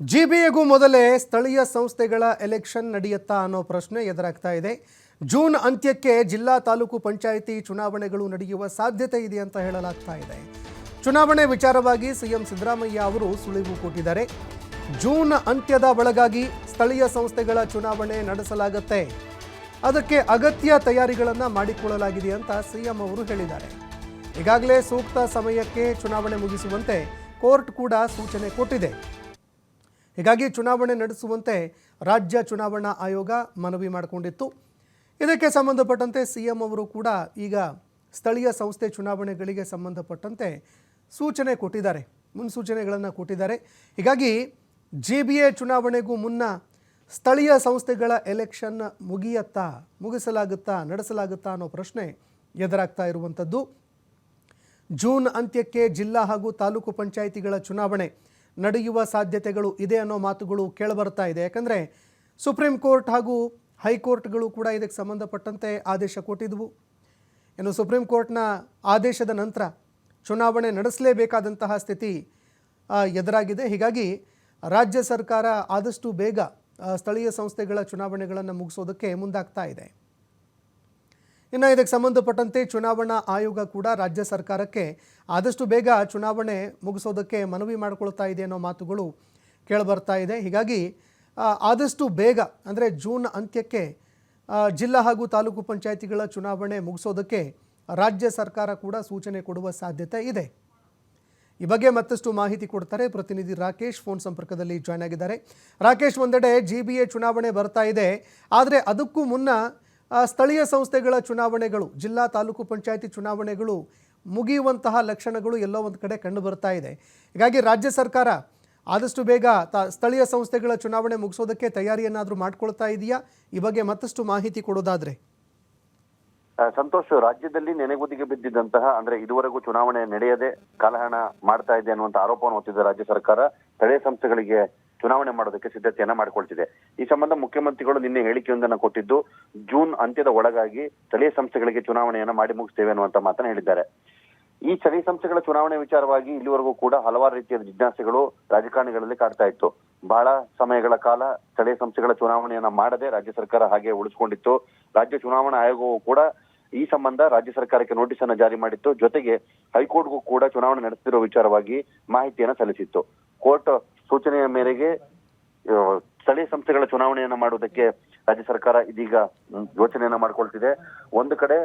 ಜಿಬಿಎಗೂ ಮೊದಲೇ ಸ್ಥಳೀಯ ಸಂಸ್ಥೆಗಳ ಎಲೆಕ್ಷನ್ ನಡೆಯುತ್ತಾ ಅನ್ನೋ ಪ್ರಶ್ನೆ ಎದುರಾಗ್ತಾ ಇದೆ. ಜೂನ್ ಅಂತ್ಯಕ್ಕೆ ಜಿಲ್ಲಾ ತಾಲೂಕು ಪಂಚಾಯಿತಿ ಚುನಾವಣೆಗಳು ನಡೆಯುವ ಸಾಧ್ಯತೆ ಇದೆ ಅಂತ ಹೇಳಲಾಗ್ತಾ ಇದೆ. ಚುನಾವಣೆ ವಿಚಾರವಾಗಿ ಸಿಎಂ ಸಿದ್ದರಾಮಯ್ಯ ಅವರು ಸುಳಿವು ಕೊಟ್ಟಿದ್ದಾರೆ. ಜೂನ್ ಅಂತ್ಯದ ಒಳಗಾಗಿ ಸ್ಥಳೀಯ ಸಂಸ್ಥೆಗಳ ಚುನಾವಣೆ ನಡೆಸಲಾಗುತ್ತೆ. ಅದಕ್ಕೆ ಅಗತ್ಯ ತಯಾರಿಗಳನ್ನು ಮಾಡಿಕೊಳ್ಳಲಾಗಿದೆ ಅಂತ ಸಿಎಂ ಅವರು ಹೇಳಿದ್ದಾರೆ. ಈಗಾಗಲೇ ಸೂಕ್ತ ಸಮಯಕ್ಕೆ ಚುನಾವಣೆ ಮುಗಿಸುವಂತೆ ಕೋರ್ಟ್ ಕೂಡ ಸೂಚನೆ ಕೊಟ್ಟಿದೆ. ಹೀಗಾಗಿ ಚುನಾವಣೆ ನಡೆಸುವಂತೆ ರಾಜ್ಯ ಚುನಾವಣಾ ಆಯೋಗ ಮನವಿ ಮಾಡಿಕೊಂಡಿತ್ತು. ಇದಕ್ಕೆ ಸಂಬಂಧಪಟ್ಟಂತೆ ಸಿ ಎಂ ಅವರು ಕೂಡ ಈಗ ಸ್ಥಳೀಯ ಸಂಸ್ಥೆ ಚುನಾವಣೆಗಳಿಗೆ ಸಂಬಂಧಪಟ್ಟಂತೆ ಸೂಚನೆ ಕೊಟ್ಟಿದ್ದಾರೆ. ಮುನ್ಸೂಚನೆಗಳನ್ನು ಕೊಟ್ಟಿದ್ದಾರೆ. ಹೀಗಾಗಿ ಜೆ ಬಿ ಎ ಚುನಾವಣೆಗೂ ಮುನ್ನ ಸ್ಥಳೀಯ ಸಂಸ್ಥೆಗಳ ಎಲೆಕ್ಷನ್ ಮುಗಿಯತ್ತಾ, ಮುಗಿಸಲಾಗುತ್ತಾ, ನಡೆಸಲಾಗುತ್ತಾ ಅನ್ನೋ ಪ್ರಶ್ನೆ ಎದುರಾಗ್ತಾ ಇರುವಂಥದ್ದು. ಜೂನ್ ಅಂತ್ಯಕ್ಕೆ ಜಿಲ್ಲಾ ಹಾಗೂ ತಾಲೂಕು ಪಂಚಾಯಿತಿಗಳ ಚುನಾವಣೆ ನಡೆಯುವ ಸಾಧ್ಯತೆಗಳು ಇದೆ ಅನ್ನೋ ಮಾತುಗಳು ಕೇಳಬರ್ತಾ ಇದೆ. ಯಾಕಂದರೆ ಸುಪ್ರೀಂ ಕೋರ್ಟ್ ಹಾಗೂ ಹೈಕೋರ್ಟ್ಗಳು ಕೂಡ ಇದಕ್ಕೆ ಸಂಬಂಧಪಟ್ಟಂತೆ ಆದೇಶ ಕೊಟ್ಟಿದ್ವು. ಇನ್ನು ಸುಪ್ರೀಂ ಕೋರ್ಟ್ನ ಆದೇಶದ ನಂತರ ಚುನಾವಣೆ ನಡೆಸಲೇಬೇಕಾದಂತಹ ಸ್ಥಿತಿ ಎದುರಾಗಿದೆ. ಹೀಗಾಗಿ ರಾಜ್ಯ ಸರ್ಕಾರ ಆದಷ್ಟು ಬೇಗ ಸ್ಥಳೀಯ ಸಂಸ್ಥೆಗಳ ಚುನಾವಣೆಗಳನ್ನು ಮುಗಿಸೋದಕ್ಕೆ ಮುಂದಾಗ್ತಾ ಇದೆ. ಇನ್ನು ಇದಕ್ಕೆ ಸಂಬಂಧಪಟ್ಟಂತೆ ಚುನಾವಣಾ ಆಯೋಗ ಕೂಡ ರಾಜ್ಯ ಸರ್ಕಾರಕ್ಕೆ ಆದಷ್ಟು ಬೇಗ ಚುನಾವಣೆ ಮುಗಿಸೋದಕ್ಕೆ ಮನವಿ ಮಾಡಿಕೊಳ್ತಾ ಇದೆ ಅನ್ನೋ ಮಾತುಗಳು ಕೇಳಿಬರ್ತಾ ಇದೆ. ಹೀಗಾಗಿ ಆದಷ್ಟು ಬೇಗ, ಅಂದರೆ ಜೂನ್ ಅಂತ್ಯಕ್ಕೆ ಜಿಲ್ಲಾ ಹಾಗೂ ತಾಲೂಕು ಪಂಚಾಯಿತಿಗಳ ಚುನಾವಣೆ ಮುಗಿಸೋದಕ್ಕೆ ರಾಜ್ಯ ಸರ್ಕಾರ ಕೂಡ ಸೂಚನೆ ಕೊಡುವ ಸಾಧ್ಯತೆ ಇದೆ. ಈ ಬಗ್ಗೆ ಮತ್ತಷ್ಟು ಮಾಹಿತಿ ಕೊಡ್ತಾರೆ ಪ್ರತಿನಿಧಿ ರಾಕೇಶ್. ಫೋನ್ ಸಂಪರ್ಕದಲ್ಲಿ ಜಾಯ್ನ್ ಆಗಿದ್ದಾರೆ. ರಾಕೇಶ್, ಒಂದೆಡೆ ಜಿ ಬಿ ಎ ಚುನಾವಣೆ ಬರ್ತಾ ಇದೆ. ಆದರೆ ಅದಕ್ಕೂ ಮುನ್ನ ಸ್ಥಳೀಯ ಸಂಸ್ಥೆಗಳ ಚುನಾವಣೆಗಳು, ಜಿಲ್ಲಾ ತಾಲೂಕು ಪಂಚಾಯಿತಿ ಚುನಾವಣೆಗಳು ಮುಗಿಯುವಂತಹ ಲಕ್ಷಣಗಳು ಎಲ್ಲೋ ಒಂದು ಕಡೆ ಕಂಡು ಬರ್ತಾ ಇದೆ. ಹೀಗಾಗಿ ರಾಜ್ಯ ಸರ್ಕಾರ ಆದಷ್ಟು ಬೇಗ ತ, ಸ್ಥಳೀಯ ಸಂಸ್ಥೆಗಳ ಚುನಾವಣೆ ಮುಗಿಸೋದಕ್ಕೆ ತಯಾರಿಯನ್ನಾದರೂ ಮಾಡ್ಕೊಳ್ತಾ ಇದೆಯಾ? ಈ ಬಗ್ಗೆ ಮತ್ತಷ್ಟು ಮಾಹಿತಿ ಕೊಡೋದಾದರೆ. ಸಂತೋಷ್, ರಾಜ್ಯದಲ್ಲಿ ನೆನೆಗುದಿಗೆ ಬಿದ್ದಿದ್ದಂತಹ, ಅಂದ್ರೆ ಇದುವರೆಗೂ ಚುನಾವಣೆ ನಡೆಯದೆ, ಕಾಲಹರಣ ಮಾಡ್ತಾ ಇದೆ ಅನ್ನುವಂತ ಆರೋಪವನ್ನು ಹೊತ್ತಿದ್ದ ರಾಜ್ಯ ಸರ್ಕಾರ. ಸ್ಥಳೀಯ ಸಂಸ್ಥೆಗಳಿಗೆ ಚುನಾವಣೆ ಮಾಡೋದಕ್ಕೆ ಸಿದ್ಧತೆಯನ್ನ ಮಾಡಿಕೊಳ್ತಿದೆ. ಈ ಸಂಬಂಧ ಮುಖ್ಯಮಂತ್ರಿಗಳು ನಿನ್ನೆ ಹೇಳಿಕೆಯೊಂದನ್ನು ಕೊಟ್ಟಿದ್ದು, ಜೂನ್ ಅಂತ್ಯದ ಒಳಗಾಗಿ ಸ್ಥಳೀಯ ಸಂಸ್ಥೆಗಳಿಗೆ ಚುನಾವಣೆಯನ್ನ ಮಾಡಿ ಮುಗಿಸ್ತೇವೆ ಅನ್ನುವಂತ ಮಾತನ್ನ ಹೇಳಿದ್ದಾರೆ. ಈ ಸ್ಥಳೀಯ ಸಂಸ್ಥೆಗಳ ಚುನಾವಣೆ ವಿಚಾರವಾಗಿ ಇಲ್ಲಿವರೆಗೂ ಕೂಡ ಹಲವಾರು ರೀತಿಯ ಜಿಜ್ಞಾಸೆಗಳು ರಾಜಕಾರಣಿಗಳಲ್ಲಿ ಕಾಡ್ತಾ ಇತ್ತು. ಬಹಳ ಸಮಯಗಳ ಕಾಲ ಸ್ಥಳೀಯ ಸಂಸ್ಥೆಗಳ ಚುನಾವಣೆಯನ್ನ ಮಾಡದೆ ರಾಜ್ಯ ಸರ್ಕಾರ ಹಾಗೆ ಉಳಿಸಿಕೊಂಡಿತ್ತು. ರಾಜ್ಯ ಚುನಾವಣಾ ಆಯೋಗವು ಕೂಡ ಈ ಸಂಬಂಧ ರಾಜ್ಯ ಸರ್ಕಾರಕ್ಕೆ ನೋಟಿಸ್ ಅನ್ನ ಜಾರಿ ಮಾಡಿತ್ತು. ಜೊತೆಗೆ ಹೈಕೋರ್ಟ್ಗೂ ಕೂಡ ಚುನಾವಣೆ ನಡೆಸುತ್ತಿರುವ ವಿಚಾರವಾಗಿ ಮಾಹಿತಿಯನ್ನ ಸಲ್ಲಿಸಿತ್ತು. ಕೋರ್ಟ್ ಸೂಚನೆಯ ಮೇರೆಗೆ ಸ್ಥಳೀಯ ಸಂಸ್ಥೆಗಳ ಚುನಾವಣೆಯನ್ನ ಮಾಡುವುದಕ್ಕೆ ರಾಜ್ಯ ಸರ್ಕಾರ ಇದೀಗ ಯೋಚನೆಯನ್ನು ಮಾಡ್ಕೊಳ್ತಿದೆ. ಒಂದು ಕಡೆ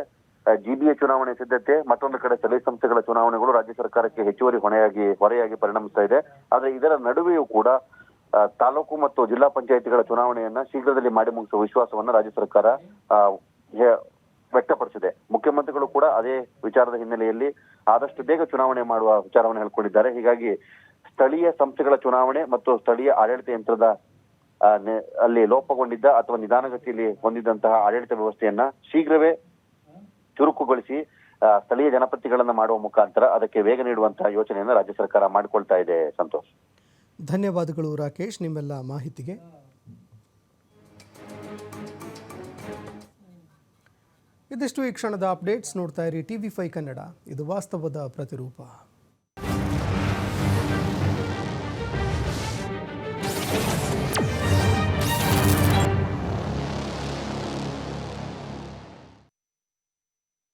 ಜಿಬಿಎ ಚುನಾವಣೆ ಸಿದ್ಧತೆ, ಮತ್ತೊಂದು ಕಡೆ ಸ್ಥಳೀಯ ಸಂಸ್ಥೆಗಳ ಚುನಾವಣೆಗಳು ರಾಜ್ಯ ಸರ್ಕಾರಕ್ಕೆ ಹೆಚ್ಚುವರಿ ಹೊಣೆಯಾಗಿ, ಹೊರೆಯಾಗಿ ಪರಿಣಮಿಸ್ತಾ ಇದೆ. ಆದ್ರೆ ಇದರ ನಡುವೆಯೂ ಕೂಡ ತಾಲೂಕು ಮತ್ತು ಜಿಲ್ಲಾ ಪಂಚಾಯಿತಿಗಳ ಚುನಾವಣೆಯನ್ನ ಶೀಘ್ರದಲ್ಲಿ ಮಾಡಿ ಮುಗಿಸುವ ವಿಶ್ವಾಸವನ್ನ ರಾಜ್ಯ ಸರ್ಕಾರ ವ್ಯಕ್ತಪಡಿಸಿದೆ. ಮುಖ್ಯಮಂತ್ರಿಗಳು ಕೂಡ ಅದೇ ವಿಚಾರದ ಹಿನ್ನೆಲೆಯಲ್ಲಿ ಆದಷ್ಟು ಬೇಗ ಚುನಾವಣೆ ಮಾಡುವ ವಿಚಾರವನ್ನು ಹೇಳ್ಕೊಂಡಿದ್ದಾರೆ. ಹೀಗಾಗಿ ಸ್ಥಳೀಯ ಸಂಸ್ಥೆಗಳ ಚುನಾವಣೆ ಮತ್ತು ಸ್ಥಳೀಯ ಆಡಳಿತ ಯಂತ್ರದ ಅಲ್ಲಿ ಲೋಪಗೊಂಡಿದ್ದ ಅಥವಾ ನಿಧಾನಗತಿಯಲ್ಲಿ ಹೊಂದಿದ್ದಂತಹ ಆಡಳಿತ ವ್ಯವಸ್ಥೆಯನ್ನ ಶೀಘ್ರವೇ ಚುರುಕುಗೊಳಿಸಿ ಸ್ಥಳೀಯ ಜನಪತಿಗಳನ್ನ ಮಾಡುವ ಮುಖಾಂತರ ಅದಕ್ಕೆ ವೇಗ ನೀಡುವಂತಹ ಯೋಚನೆಯನ್ನು ರಾಜ್ಯ ಸರ್ಕಾರ ಮಾಡಿಕೊಳ್ತಾ ಇದೆ. ಸಂತೋಷ್. ಧನ್ಯವಾದಗಳು ರಾಕೇಶ್, ನಿಮ್ಮೆಲ್ಲ ಮಾಹಿತಿಗೆ. ಇದಿಷ್ಟು ಈ ಕ್ಷಣದ ಅಪ್ಡೇಟ್ಸ್ ನೋಡ್ತಾ ಇರಿ ಟಿ ವಿ ಫೈ ಕನ್ನಡ. ಇದು ವಾಸ್ತವದ ಪ್ರತಿರೂಪ.